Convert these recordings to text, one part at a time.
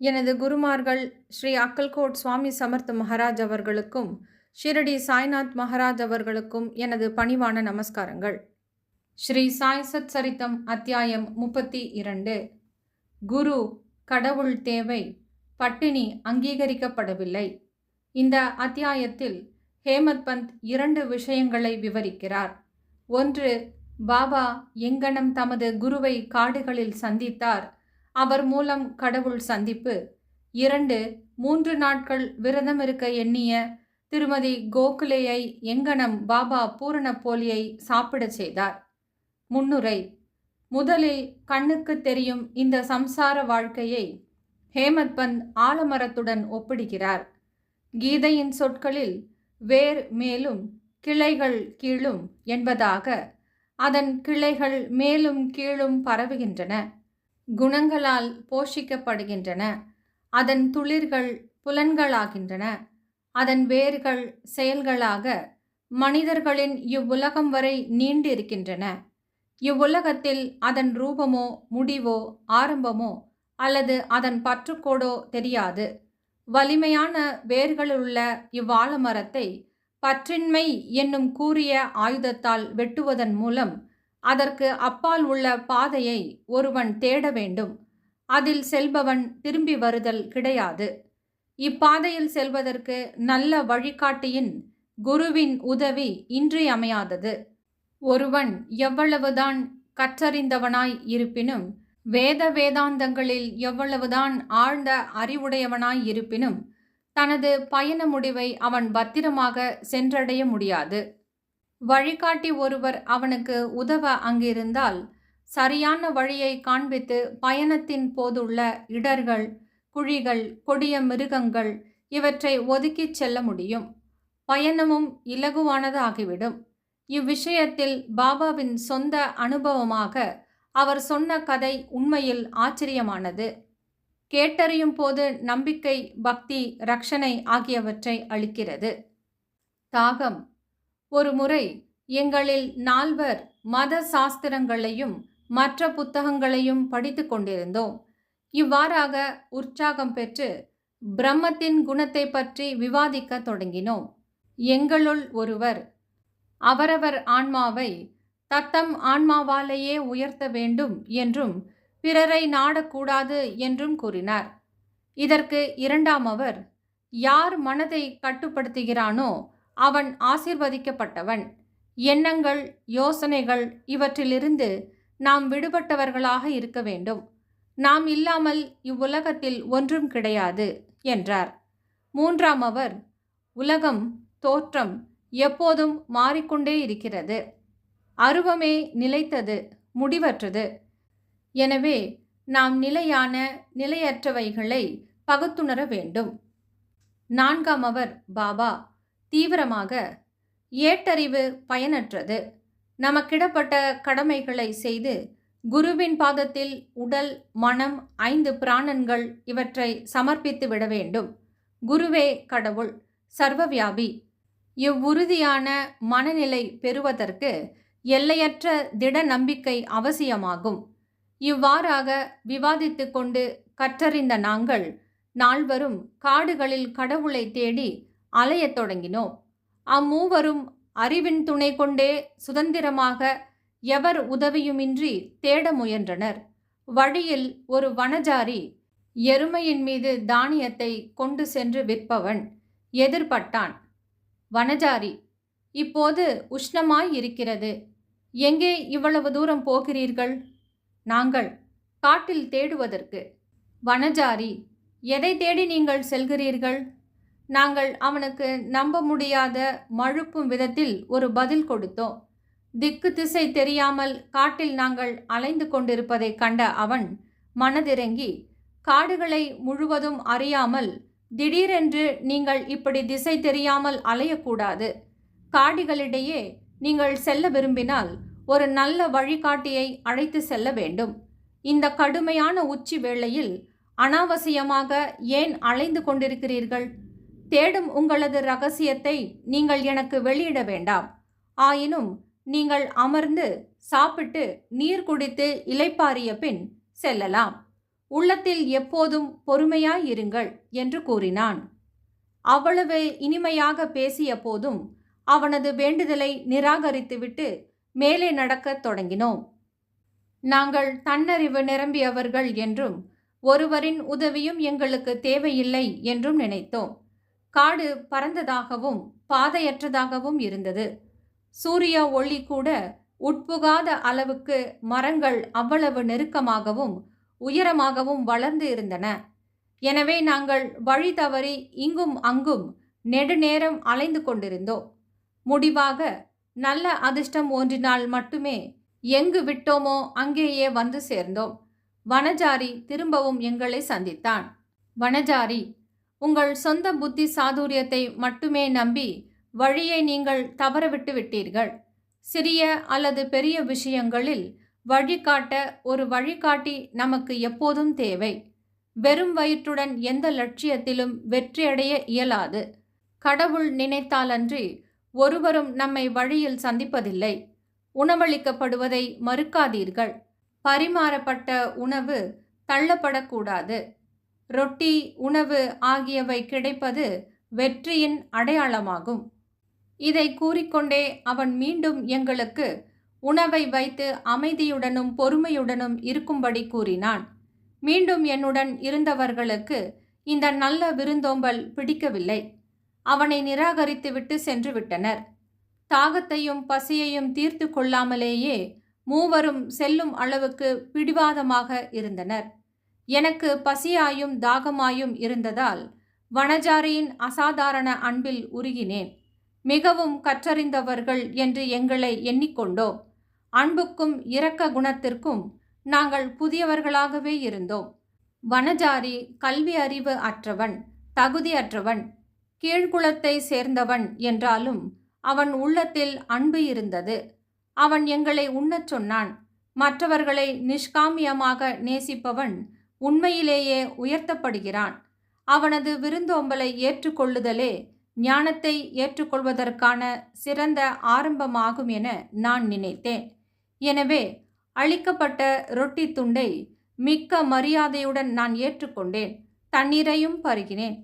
எனது குருமார்கள் ஸ்ரீ அக்கல்கோட் சுவாமி சமர்த் மகாராஜ் அவர்களுக்கும் ஷிரடி சாய்நாத் மகாராஜ் அவர்களுக்கும் எனது பணிவான நமஸ்காரங்கள். ஸ்ரீ சாய் சத் சரித்தம் அத்தியாயம் முப்பத்தி இரண்டு. குரு கடவுள் தேவை பட்டினி அங்கீகரிக்கப்படவில்லை. இந்த அத்தியாயத்தில் ஹேமத் பந்த் இரண்டு விஷயங்களை விவரிக்கிறார். ஒன்று பாபா எங்கனம் தமது குருவை காடுகளில் சந்தித்தார். அவர் மூலம் கடவுள் சந்திப்பு. இரண்டு மூன்று நாட்கள் விரதம் இருக்க எண்ணிய திருமதி கோகுலேயை எங்கனம் பாபா பூரண போலியை சாப்பிடச் செய்தார். முன்னுரை முதலில் கண்ணுக்கு தெரியும் இந்த சம்சார வாழ்க்கையை ஹேமத் பந்த் ஆலமரத்துடன் ஒப்பிடுகிறார். கீதையின் சொற்களில் வேர் மேலும் கிளைகள் கீழும் என்பதாக அதன் கிளைகள் மேலும் கீழும் பரவுகின்றன. குணங்களால் போஷிக்கப்படுகின்றன. அதன் துளிர்கள் புலன்களாகின்றன. அதன் வேர்கள் செயல்களாக மனிதர்களின் இவ்வுலகம் வரை நீண்டிருக்கின்றன. இவ்வுலகத்தில் அதன் ரூபமோ முடிவோ ஆரம்பமோ அல்லது அதன் பற்றுக்கோடோ தெரியாது. வலிமையான வேர்களுள்ள இவ்வாழமரத்தை பற்றின்மை என்னும் கூறிய ஆயுதத்தால் வெட்டுவதன் மூலம் அதற்கு அப்பால் உள்ள பாதையை ஒருவன் தேட வேண்டும். அதில் செல்பவன் திரும்பி வருதல் கிடையாது. இப்பாதையில் செல்வதற்கு நல்ல வழிகாட்டியின் குருவின் உதவி இன்றியமையாதது. ஒருவன் எவ்வளவுதான் கற்றறிந்தவனாய் இருப்பினும் வேத வேதாந்தங்களில் எவ்வளவுதான் ஆழ்ந்த அறிவுடையவனாய் இருப்பினும் தனது பயண முடிவை அவன் பத்திரமாக சென்றடைய முடியாது. வழிகாட்டி ஒருவர் அவனுக்கு உதவ அங்கிருந்தால் சரியான வழியை காண்பித்து பயணத்தின் போதுள்ள இடர்கள் குழிகள் கொடிய மிருகங்கள் இவற்றை ஒதுக்கிச் செல்ல முடியும். பயணமும் இலகுவானதாகிவிடும். இவ்விஷயத்தில் பாபாவின் சொந்த அனுபவமாக அவர் சொன்ன கதை உண்மையில் ஆச்சரியமானது. கேட்டறியும் போது நம்பிக்கை பக்தி ரக்ஷனை ஆகியவற்றை அளிக்கிறது. தாகம். ஒரு முறை எங்களில் நால்வர் மத சாஸ்திரங்களையும் மற்ற புத்தகங்களையும் படித்து கொண்டிருந்தோம். இவ்வாறாக உற்சாகம் பெற்று பிரம்மத்தின் குணத்தை பற்றி விவாதிக்க தொடங்கினோம். எங்களுள் ஒருவர் அவரவர் ஆன்மாவை தத்தம் ஆன்மாவாலேயே உயர்த்த வேண்டும் என்றும் பிறரை நாடக்கூடாது என்றும் கூறினார். இதற்கு இரண்டாம் அவர் யார் மனதை கட்டுப்படுத்துகிறானோ அவன் ஆசிர்வதிக்கப்பட்டவன். எண்ணங்கள் யோசனைகள் இவற்றிலிருந்து நாம் விடுபட்டவர்களாக இருக்க வேண்டும். நாம் இல்லாமல் இவ்வுலகத்தில் ஒன்றும் கிடையாது என்றார். மூன்றாம் அவர் உலகம் தோற்றம் எப்போதும் மாறிக்கொண்டே இருக்கிறது. அருவமே நிலைத்தது முடிவற்றது. எனவே நாம் நிலையான நிலையற்றவைகளை பகுத்துணர வேண்டும் நான்காம் அவர் பாபா தீவிரமாக ஏட்டறிவு பயனற்றது. நமக்கிடப்பட்ட கடமைகளை செய்து குருவின் பாதத்தில் உடல் மனம் ஐந்து பிராணன்கள் இவற்றை சமர்ப்பித்து விட வேண்டும். குருவே கடவுள் சர்வவியாபி. இவ்வுறுதியான மனநிலை பெறுவதற்கு எல்லையற்ற திட நம்பிக்கை அவசியமாகும். இவ்வாறாக விவாதித்து கொண்டு கற்றறிந்த நாங்கள் நால்வரும் காடுகளில் கடவுளை தேடி அலையத் தொடங்கினோம். அம்மூவரும் அறிவின் துணை கொண்டே சுதந்திரமாக எவர் உதவியுமின்றி தேட முயன்றனர். வழியில் ஒரு வனஜாரி எருமையின் மீது தானியத்தை கொண்டு சென்று விற்பவன் எதிர்பட்டான். வனஜாரி இப்போது உஷ்ணமாய் இருக்கிறது. எங்கே இவ்வளவு தூரம் போகிறீர்கள்? நாங்கள் காட்டில் தேடுவதற்கு. வனஜாரி எதை தேடி நீங்கள் செல்கிறீர்கள்? நாங்கள் அவனுக்கு நம்ப முடியாத மழுப்பும் விதத்தில் ஒரு பதில் கொடுத்தோம். திக்கு திசை தெரியாமல் காட்டில் நாங்கள் அலைந்து கொண்டிருப்பதை கண்ட அவன் மனதிறங்கி காடுகளை முழுவதும் அறியாமல் திடீரென்று நீங்கள் இப்படி திசை தெரியாமல் அலையக்கூடாது. காடுகளிடையே நீங்கள் செல்ல விரும்பினால் ஒரு நல்ல வழிகாட்டியை அழைத்து செல்ல வேண்டும். இந்த கடுமையான உச்சி வேளையில் அனாவசியமாக ஏன் அலைந்து கொண்டிருக்கிறீர்கள்? தேடும் உங்களது ரகசியத்தை நீங்கள் எனக்கு வெளியிட வேண்டாம். ஆயினும் நீங்கள் அமர்ந்து சாப்பிட்டு நீர் குடித்து இலைப்பாரிய பின் செல்லலாம். உள்ளத்தில் எப்போதும் பொறுமையாயிருங்கள் என்று கூறினான். அவ்வளவு இனிமையாக பேசிய போதும் அவனது வேண்டுதலை நிராகரித்துவிட்டு மேலே நடக்கத் தொடங்கினோம். நாங்கள் தன்னறிவு நிரம்பியவர்கள் என்றும் ஒருவரின் உதவியும் எங்களுக்கு தேவையில்லை என்றும் நினைத்தோம். காடு பரந்ததாகவும் பாதையற்றதாகவும் இருந்தது. சூரிய ஒளி கூட உட்புகாத அளவுக்கு மரங்கள் அவ்வளவு நெருக்கமாகவும் உயரமாகவும் வளர்ந்து இருந்தன. எனவே நாங்கள் வழி தவறி இங்கும் அங்கும் நெடுநேரம் அலைந்து கொண்டிருந்தோம். முடிவாக நல்ல அதிர்ஷ்டம் ஒன்றினால் மட்டுமே எங்கு விட்டோமோ அங்கேயே வந்து சேர்ந்தோம். வனஜாரி திரும்பவும் எங்களை சந்தித்தான். வனஜாரி உங்கள் சொந்த புத்தி சாதுரியத்தை மட்டுமே நம்பி வழியை நீங்கள் தவறவிட்டு விட்டீர்கள். சிறிய அல்லது பெரிய விஷயங்களில் வழிகாட்ட ஒரு வழிகாட்டி நமக்கு எப்போதும் தேவை. வெறும் வயிற்றுடன் எந்த லட்சியத்திலும் வெற்றியடைய இயலாது. கடவுள் நினைத்தாலன்றி ஒருவரும் நம்மை வழியில் சந்திப்பதில்லை. உணவளிக்கப்படுவதை மறுக்காதீர்கள். பரிமாறப்பட்ட உணவு தள்ளப்படக்கூடாது. ரொட்டி உணவு ஆகியவை கிடைப்பது வெற்றியின் அடையாளமாகும். இதை கூறிக்கொண்டே அவன் மீண்டும் எங்களுக்கு உணவை வைத்து அமைதியுடனும் பொறுமையுடனும் இருக்கும்படி கூறினான். மீண்டும் என்னுடன் இருந்தவர்களுக்கு இந்த நல்ல விருந்தோம்பல் பிடிக்கவில்லை. அவனை நிராகரித்துவிட்டு சென்று விட்டனர். தாகத்தையும் பசியையும் தீர்த்து கொள்ளாமலேயே மூவரும் செல்லும் அளவுக்கு பிடிவாதமாக இருந்தனர். எனக்கு பசியாயும் தாகமாயும் இருந்ததால் வனஜாரியின் அசாதாரண அன்பில் உருகினேன். மிகவும் கற்றறிந்தவர்கள் என்று எங்களை எண்ணிக்கொண்டோம். அன்புக்கும் இரக்க குணத்திற்கும் நாங்கள் புதியவர்களாகவே இருந்தோம். வனஜாரி கல்வி அறிவு அற்றவன் தகுதியற்றவன் கீழ்குலத்தை சேர்ந்தவன் என்றாலும் அவன் உள்ளத்தில் அன்பு இருந்தது. அவன் எங்களை உண்ணச் சொன்னான். மற்றவர்களை நிஷ்காமியமாக நேசிப்பவன் உண்மையிலேயே உயர்த்தப்படுகிறான். அவனது விருந்தோம்பலை ஏற்றுக்கொள்ளுதலே ஞானத்தை ஏற்றுக்கொள்வதற்கான சிறந்த ஆரம்பமாகும் என நான் நினைத்தேன். எனவே அளிக்கப்பட்ட ரொட்டி துண்டை மிக்க மரியாதையுடன் நான் ஏற்றுக்கொண்டேன். தண்ணீரையும் பருகினேன்.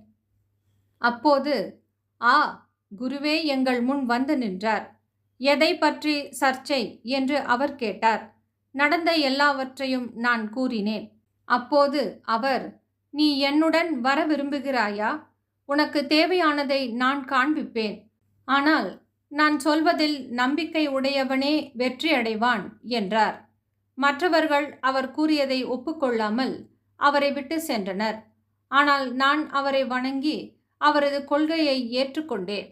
அப்போது ஆ குருவே எங்கள் முன் வந்து நின்றார். எதை பற்றி சர்ச்சை? என்று அவர் கேட்டார். நடந்த எல்லாவற்றையும் நான் கூறினேன். அப்போது அவர் நீ என்னுடன் வர விரும்புகிறாயா? உனக்கு தேவையானதை நான் காண்பிப்பேன். ஆனால் நான் சொல்வதில் நம்பிக்கை உடையவனே வெற்றி அடைவான் என்றார். மற்றவர்கள் அவர் கூறியதை ஒப்புக்கொள்ளாமல் அவரை விட்டு சென்றனர். ஆனால் நான் அவரை வணங்கி அவரது கொள்கையை ஏற்றுக்கொண்டேன்.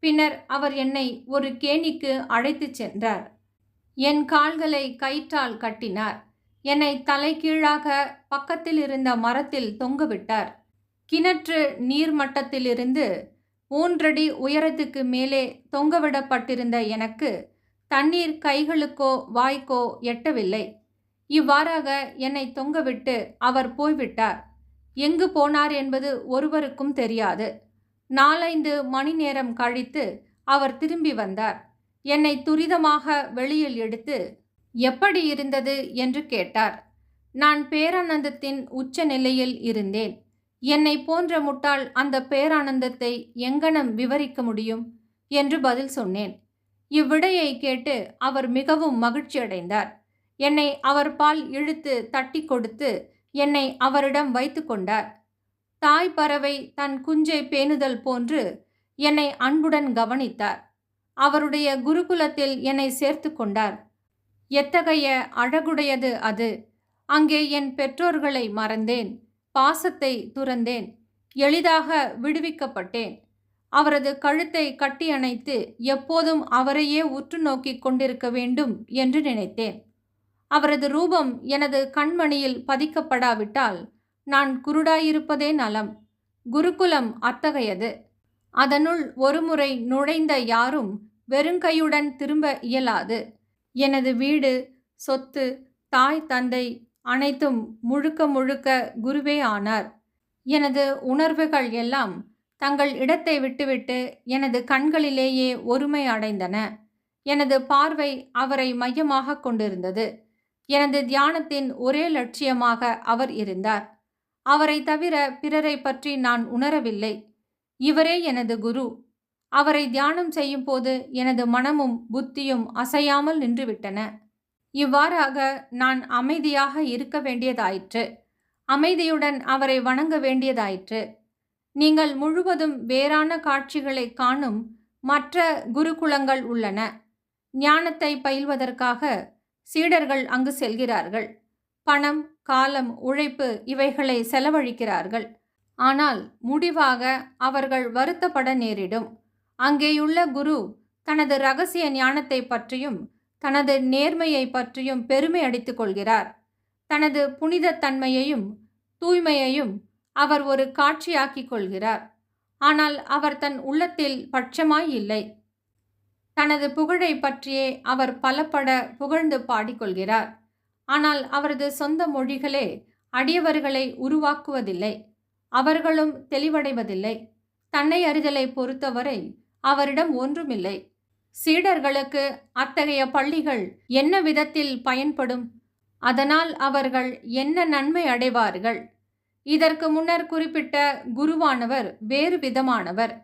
பின்னர் அவர் என்னை ஒரு கேணிக்கு அழைத்துச் சென்றார். என் கால்களை கயிற்றால் கட்டினார். என்னை தலைகீழாக பக்கத்தில் இருந்த மரத்தில் தொங்கவிட்டார். கிணற்று நீர்மட்டத்திலிருந்து மூன்றடி உயரத்துக்கு மேலே தொங்கவிடப்பட்டிருந்த எனக்கு தண்ணீர் கைகளுக்கோ வாய்க்கோ எட்டவில்லை. இவ்வாறாக என்னை தொங்கவிட்டு அவர் போய்விட்டார். எங்கு போனார் என்பது ஒருவருக்கும் தெரியாது. நாலைந்து மணி நேரம் கழித்து அவர் திரும்பி வந்தார். என்னை துரிதமாக வெளியில் எடுத்து எப்படி இருந்தது என்று கேட்டார். நான் பேரானந்தத்தின் உச்ச நிலையில் இருந்தேன். என்னை போன்ற முட்டாள் அந்த பேரானந்தத்தை எங்கனம் விவரிக்க முடியும்? என்று பதில் சொன்னேன். இவ்விடையை கேட்டு அவர் மிகவும் மகிழ்ச்சியடைந்தார் என்னை அவர் பால் இழுத்து தட்டி கொடுத்து என்னை அவரிடம் வைத்து கொண்டார். தாய் பறவை தன் குஞ்சை பேணுதல் போன்று என்னை அன்புடன் கவனித்தார். அவருடைய குருகுலத்தில் என்னை சேர்த்து கொண்டார். எத்தகைய அழகுடையது அது? அங்கே என் பெற்றோர்களை மறந்தேன் பாசத்தை துறந்தேன் எளிதாக விடுவிக்கப்பட்டேன். அவரது கழுத்தை கட்டியணைத்து எப்போதும் அவரையே உற்று நோக்கி கொண்டிருக்க வேண்டும் என்று நினைத்தேன். அவரது ரூபம் எனது கண்மணியில் பதிக்கப்படாவிட்டால் நான் குருடாயிருப்பதே நலம் குருகுலம் அத்தகையது. அதனுள் ஒருமுறை நுழைந்த யாரும் வெறுங்கையுடன் திரும்ப இயலாது. எனது வீடு சொத்து தாய் தந்தை அனைத்தும் முழுக்க முழுக்க குருவே ஆனார். எனது உணர்வுகள் எல்லாம் தங்கள் இடத்தை விட்டுவிட்டு எனது கண்களிலேயே ஒருமை அடைந்தன. எனது பார்வை அவரை மையமாக கொண்டிருந்தது. எனது தியானத்தின் ஒரே லட்சியமாக அவர் இருந்தார். அவரை தவிர பிறரை பற்றி நான் உணரவில்லை. இவரே எனது குரு. அவரை தியானம் செய்யும் போது எனது மனமும் புத்தியும் அசையாமல் நின்றுவிட்டன. இவ்வாறாக நான் அமைதியாக இருக்க வேண்டியதாயிற்று. அமைதியுடன் அவரை வணங்க வேண்டியதாயிற்று. நீங்கள் முழுவதும் வேறான காட்சிகளை காணும் மற்ற குருகுலங்கள் உள்ளன. ஞானத்தை பயில்வதற்காக சீடர்கள் அங்கு செல்கிறார்கள். பணம் காலம் உழைப்பு இவைகளை செலவழிக்கிறார்கள். ஆனால் முடிவாக அவர்கள் வருத்தப்பட நேரிடும். அங்கேயுள்ள குரு தனது ரகசிய ஞானத்தை பற்றியும் தனது நேர்மையை பற்றியும் பெருமை அடித்துக் கொள்கிறார். தனது புனிதத்தன்மையையும் தூய்மையையும் அவர் ஒரு காட்சியாக்கிக் கொள்கிறார். ஆனால் அவர் தன் உள்ளத்தில் பட்சமாய் இல்லை. தனது புகழை பற்றியே அவர் பலப்பட புகழ்ந்து பாடிக்கொள்கிறார் ஆனால் அவரது சொந்த மொழிகளே அடியவர்களை உருவாக்குவதில்லை. அவர்களும் தெளிவடைவதில்லை. தன்னை அறிதலை பொறுத்தவரை அவரிடம் ஒன்றுமில்லை. சீடர்களுக்கு அத்தகைய பள்ளிகள் என்ன விதத்தில் பயன்படும்? அதனால் அவர்கள் என்ன நன்மை அடைவார்கள்? இதற்கு முன்னர் குறிப்பிட்ட குருவானவர் வேறு விதமானவர்.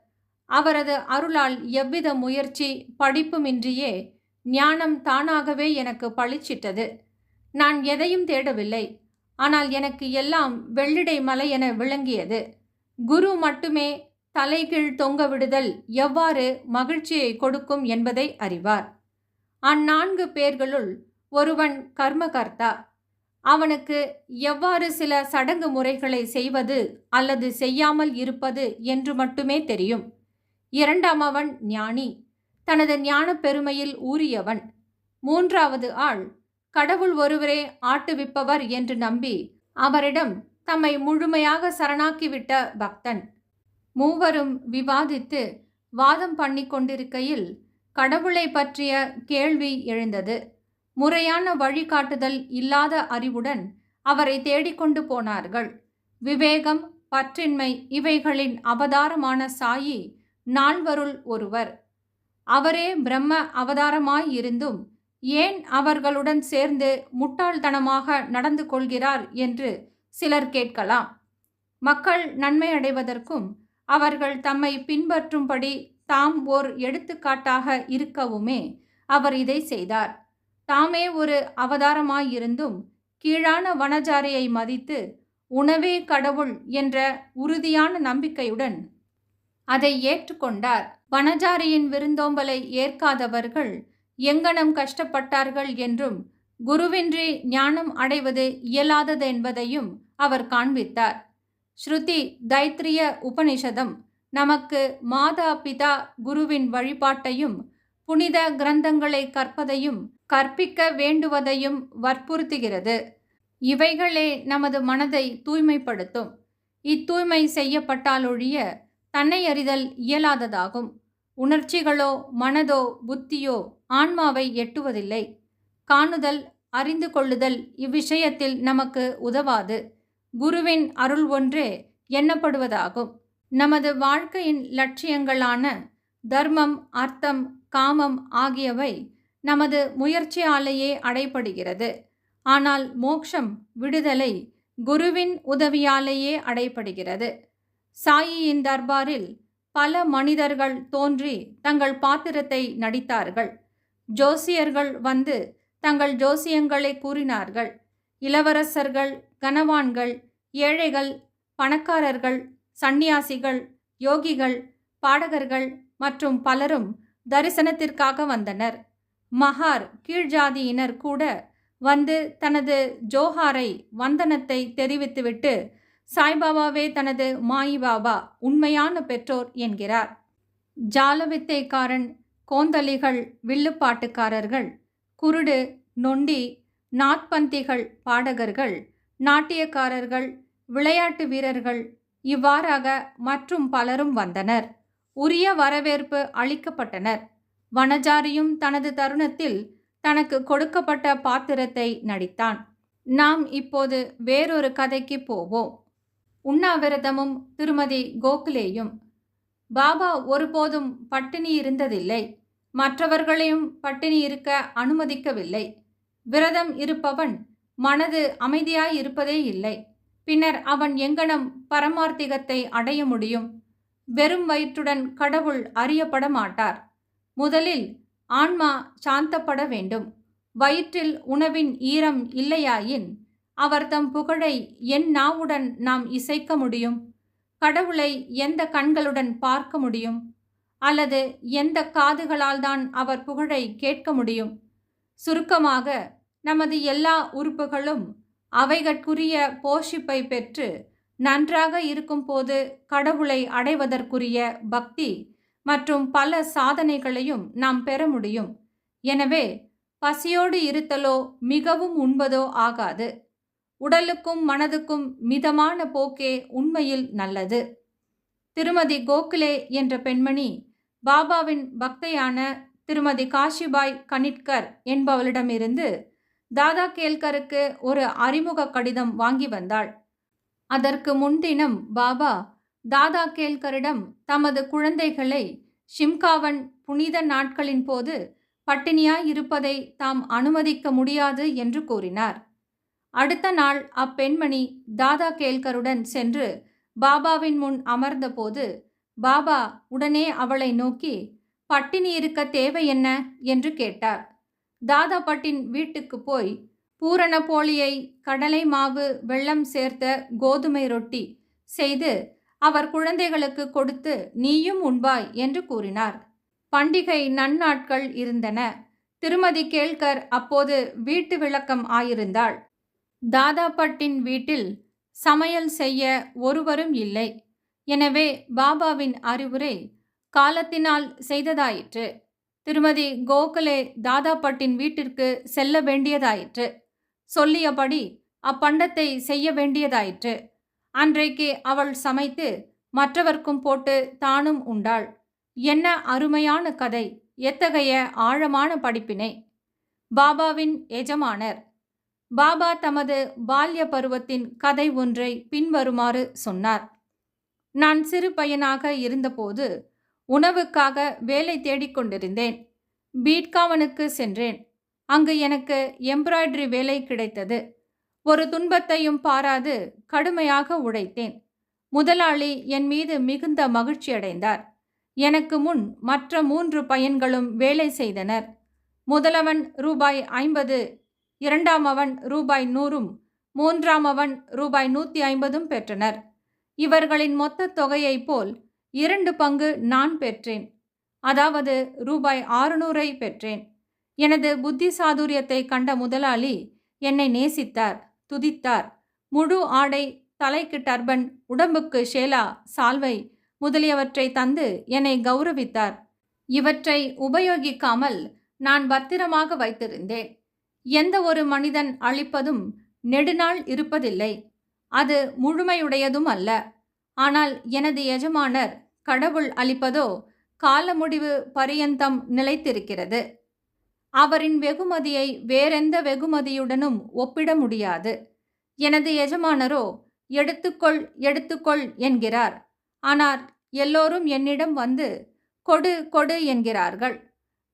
அவரது அருளால் எவ்வித முயற்சி படிப்புமின்றியே ஞானம் தானாகவே எனக்கு பளிச்சிட்டது நான் எதையும் தேடவில்லை. ஆனால் எனக்கு எல்லாம் வெள்ளிடை மலை என விளங்கியது. குரு மட்டுமே தலைகீழ் தொங்க விடுதல் எவ்வாறு மகிழ்ச்சியை கொடுக்கும் என்பதை அறிவார். அந்நான்கு பேர்களுள் ஒருவன் கர்மகர்த்தா. அவனுக்கு எவ்வாறு சில சடங்கு முறைகளை செய்வது அல்லது செய்யாமல் இருப்பது என்று மட்டுமே தெரியும். இரண்டாம் அவன் ஞானி. தனது ஞான பெருமையில் ஊறியவன். மூன்றாவது ஆள் கடவுள் ஒருவரே ஆட்டுவிப்பவர் என்று நம்பி அவரிடம் தம்மை முழுமையாக சரணாக்கிவிட்ட பக்தன். மூவரும் விவாதித்து வாதம் பண்ணி கொண்டிருக்கையில் கடவுளை பற்றிய கேள்வி எழுந்தது. முறையான வழிகாட்டுதல் இல்லாத அறிவுடன் அவரை தேடிக்கொண்டு போனார்கள். விவேகம் பற்றின்மை இவைகளின் அவதாரமான சாயி நால்வருள் ஒருவர். அவரே பிரம்ம அவதாரமாயிருந்தும் ஏன் அவர்களுடன் சேர்ந்து முட்டாள்தனமாக நடந்து கொள்கிறார் என்று சிலர் கேட்கலாம். மக்கள் நன்மை அடைவதற்கும் அவர்கள் தம்மை பின்பற்றும்படி தாம் ஓர் எடுத்துக்காட்டாக இருக்கவுமே அவர் இதை செய்தார். தாமே ஒரு அவதாரமாயிருந்தும் கீழான வனஜாரியை மதித்து உணவே கடவுள் என்ற உறுதியான நம்பிக்கையுடன் அதை ஏற்றுக்கொண்டார். வனஜாரியின் விருந்தோம்பலை ஏற்காதவர்கள் எங்கனம் கஷ்டப்பட்டார்கள் என்றும் குருவின்றி ஞானம் அடைவது இயலாதது என்பதையும் அவர் காண்பித்தார். ஸ்ருதி தைத்திரிய உபனிஷதம். நமக்கு மாதா பிதா குருவின் வழிபாட்டையும் புனித கிரந்தங்களை கற்பதையும் கற்பிக்க வேண்டுவதையும் வற்புறுத்துகிறது. இவைகளே நமது மனதை தூய்மைப்படுத்தும். இத்தூய்மை செய்யப்பட்டாலொழிய தன்னை அறிதல் இயலாததாகும். உணர்ச்சிகளோ மனதோ புத்தியோ ஆன்மாவை எட்டுவதில்லை. காணுதல் அறிந்து கொள்ளுதல் இவ்விஷயத்தில் நமக்கு உதவாது. குருவின் அருள் ஒன்றே எண்ணப்படுவதாகும். நமது வாழ்க்கையின் லட்சியங்களான தர்மம் அர்த்தம் காமம் ஆகியவை நமது முயற்சியாலேயே அடைப்படுகிறது. ஆனால் மோக்ஷம் விடுதலை குருவின் உதவியாலேயே அடைப்படுகிறது. சாயியின் தர்பாரில் பல மனிதர்கள் தோன்றி தங்கள் பாத்திரத்தை நடித்தார்கள். ஜோசியர்கள் வந்து தங்கள் ஜோசியங்களை கூறினார்கள். இளவரசர்கள் கனவான்கள் ஏழைகள் பணக்காரர்கள் சந்நியாசிகள் யோகிகள் பாடகர்கள் மற்றும் பலரும் தரிசனத்திற்காக வந்தனர். மகார் கீழ்ஜாதியினர் கூட வந்து தனது ஜோஹாரை வந்தனத்தை தெரிவித்துவிட்டு சாய்பாபாவே தனது மாயி பாபா உண்மையான பெற்றோர் என்கிறார். ஜாலவித்தைக்காரன் கோந்தலிகள் வில்லுப்பாட்டுக்காரர்கள் குருடு நொண்டி நாட்பந்திகள் பாடகர்கள் நாட்டியக்காரர்கள் விளையாட்டு வீரர்கள் இவ்வாறாக மற்றும் பலரும் வந்தனர். உரிய வரவேற்பு அளிக்கப்பட்டனர். வனஜாரியும் தனது தருணத்தில் தனக்கு கொடுக்கப்பட்ட பாத்திரத்தை நடித்தான். நாம் இப்போது வேறொரு கதைக்கு போவோம். உண்ணாவிரதமும் திருமதி கோகுலேயும். பாபா ஒருபோதும் பட்டினி இருந்ததில்லை. மற்றவர்களையும் பட்டினி இருக்க அனுமதிக்கவில்லை. விரதம் இருப்பவன் மனது அமைதியாய் இருப்பதே இல்லை. பின்னர் அவன் எங்கனம் பரமார்த்திகத்தை அடைய முடியும்? வெறும் வயிற்றுடன் கடவுள் அறியப்பட மாட்டார். முதலில் ஆன்மா சாந்தப்பட வேண்டும். வயிற்றில் உணவின் ஈரம் இல்லையாயின் அவர் தம் புகழை என் நாவுடன் நாம் இசைக்க முடியும்? கடவுளை எந்த கண்களுடன் பார்க்க முடியும்? அல்லது எந்த காதுகளால் தான் அவர் புகழை கேட்க முடியும்? சுருக்கமாக நமது எல்லா உறுப்புகளும் அவைகட்குரிய போஷிப்பை பெற்று நன்றாக இருக்கும்போது கடவுளை அடைவதற்குரிய பக்தி மற்றும் பல சாதனைகளையும் நாம் பெற முடியும். எனவே பசியோடு இருத்தலோ மிகவும் உண்பதோ ஆகாது. உடலுக்கும் மனதுக்கும் மிதமான போக்கே உண்மையில் நல்லது. திருமதி கோகுலே என்ற பெண்மணி பாபாவின் பக்தையான திருமதி காஷிபாய் கனிட்கர் என்பவளிடமிருந்து தாதா கேல்கருக்கு ஒரு அறிமுக கடிதம் வாங்கி வந்தாள். அதற்கு முன்தினம் பாபா தாதா கேல்கரிடம் தமது குழந்தைகளை ஷிம்காவன் புனித நாட்களின் போது பட்டினியாய் இருப்பதை தாம் அனுமதிக்க முடியாது என்று கூறினார். அடுத்த நாள் அப்பெண்மணி தாதா கேல்கருடன் சென்று பாபாவின் முன் அமர்ந்தபோது பாபா உடனே அவளை நோக்கி பட்டினி இருக்க தேவை என்ன? என்று கேட்டார். தாதாபட்டின் வீட்டுக்கு போய் பூரண போலியை கடலை மாவு வெள்ளம் சேர்த்த கோதுமை ரொட்டி செய்து அவர் குழந்தைகளுக்கு கொடுத்து நீயும் உண்பாய் என்று கூறினார். பண்டிகை நன்னாட்கள் இருந்தன. திருமதி கேள்கர் அப்போது வீட்டு விளக்கம் ஆயிருந்தாள். தாதாபட்டின் வீட்டில் சமையல் செய்ய ஒருவரும் இல்லை. எனவே பாபாவின் அறிவுரை காலத்தினால் செய்ததாயிற்று. திருமதி கோகலே தாதாபட்டின் வீட்டிற்கு செல்ல வேண்டியதாயிற்று. சொல்லியபடி அப்பண்டத்தை செய்ய வேண்டியதாயிற்று. அன்றைக்கு அவள் சமைத்து மற்றவர்க்கும் போட்டு தானும் உண்டாள். என்ன அருமையான கதை எத்தகைய ஆழமான படிப்பினை. பாபாவின் எஜமானர். பாபா தமது பால்ய பருவத்தின் கதை ஒன்றை பின்வருமாறு சொன்னார். நான் சிறு பையனாக இருந்தபோது உணவுக்காக வேலை தேடிக்கொண்டிருந்தேன் பீட்காவனுக்கு சென்றேன். அங்கு எனக்கு எம்ப்ராய்டரி வேலை கிடைத்தது. ஒரு துன்பத்தையும் பாராது கடுமையாக உழைத்தேன். முதலாளி என் மீது மிகுந்த மகிழ்ச்சியடைந்தார் எனக்கு முன் மற்ற மூன்று பையன்களும் வேலை செய்தனர். முதலவன் ரூபாய் ஐம்பது இரண்டாம் அவன் ரூபாய் நூறும் மூன்றாம் அவன் ரூபாய் நூற்றி ஐம்பதும் பெற்றனர். இவர்களின் மொத்த தொகையைப் போல் இரண்டு பங்கு நான் பெற்றேன். அதாவது ரூபாய் ஆறுநூறை பெற்றேன். எனது புத்தி சாதுரியத்தை கண்ட முதலாளி என்னை நேசித்தார் துதித்தார். முழு ஆடை தலைக்கு டர்பன் உடம்புக்கு ஷேலா சால்வை முதலியவற்றை தந்து என்னை கௌரவித்தார். இவற்றை உபயோகிக்காமல் நான் பத்திரமாக வைத்திருந்தேன். எந்த ஒரு மனிதன் அழிப்பதும் நெடுநாள் இருப்பதில்லை. அது முழுமையுடையதும் அல்ல. ஆனால் எனது எஜமானர் கடவுள் அளிப்பதோ கால முடிவு பரியந்தம் நிலைத்திருக்கிறது. அவரின் வெகுமதியை வேறெந்த வெகுமதியுடனும் ஒப்பிட முடியாது. எனது எஜமானரோ எடுத்துக்கொள் எடுத்துக்கொள் என்கிறார். ஆனால் எல்லோரும் என்னிடம் வந்து கொடு கொடு என்கிறார்கள்.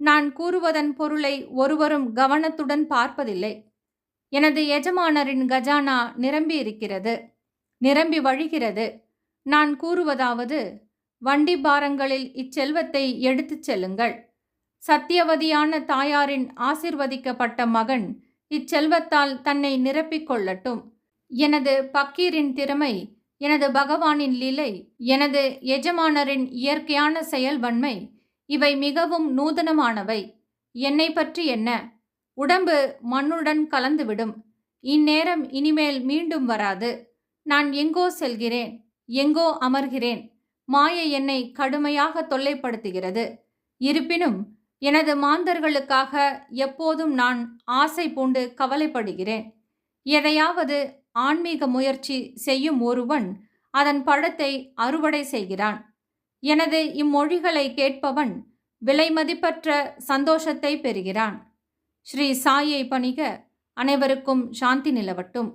நான் கூறுவதன் பொருளை ஒருவரும் கவனத்துடன் பார்ப்பதில்லை. எனது எஜமானரின் கஜானா நிரம்பி இருக்கிறது நிரம்பி வழிகிறது. நான் கூறுவதாவது வண்டி பாரங்களில் இச்செல்வத்தை எடுத்துச் செல்லுங்கள். சத்தியவதியான தாயாரின் ஆசிர்வதிக்கப்பட்ட மகன் இச்செல்வத்தால் தன்னை நிரப்பிக் கொள்ளட்டும். எனது பக்கீரின் திறமை எனது பகவானின் லீலை எனது எஜமானரின் இயற்கையான செயல்வன்மை இவை மிகவும் நூதனமானவை. என்னை பற்றி என்ன? உடம்பு மண்ணுடன் கலந்துவிடும். இந்நேரம் இனிமேல் மீண்டும் வராது. நான் எங்கோ செல்கிறேன் எங்கோ அமர்கிறேன். மாயை என்னை கடுமையாக தொல்லைப்படுத்துகிறது. இருப்பினும் எனது மாந்தர்களுக்காக எப்போதும் நான் ஆசை பூண்டு கவலைப்படுகிறேன். எதையாவது ஆன்மீக முயற்சி செய்யும் ஒருவன் அதன் பழத்தை அறுவடை செய்கிறான். எனது இம்மொழிகளை கேட்பவன் விலைமதிப்பற்ற சந்தோஷத்தை பெறுகிறான். ஸ்ரீ சாயை பணிக அனைவருக்கும் சாந்தி நிலவட்டும்.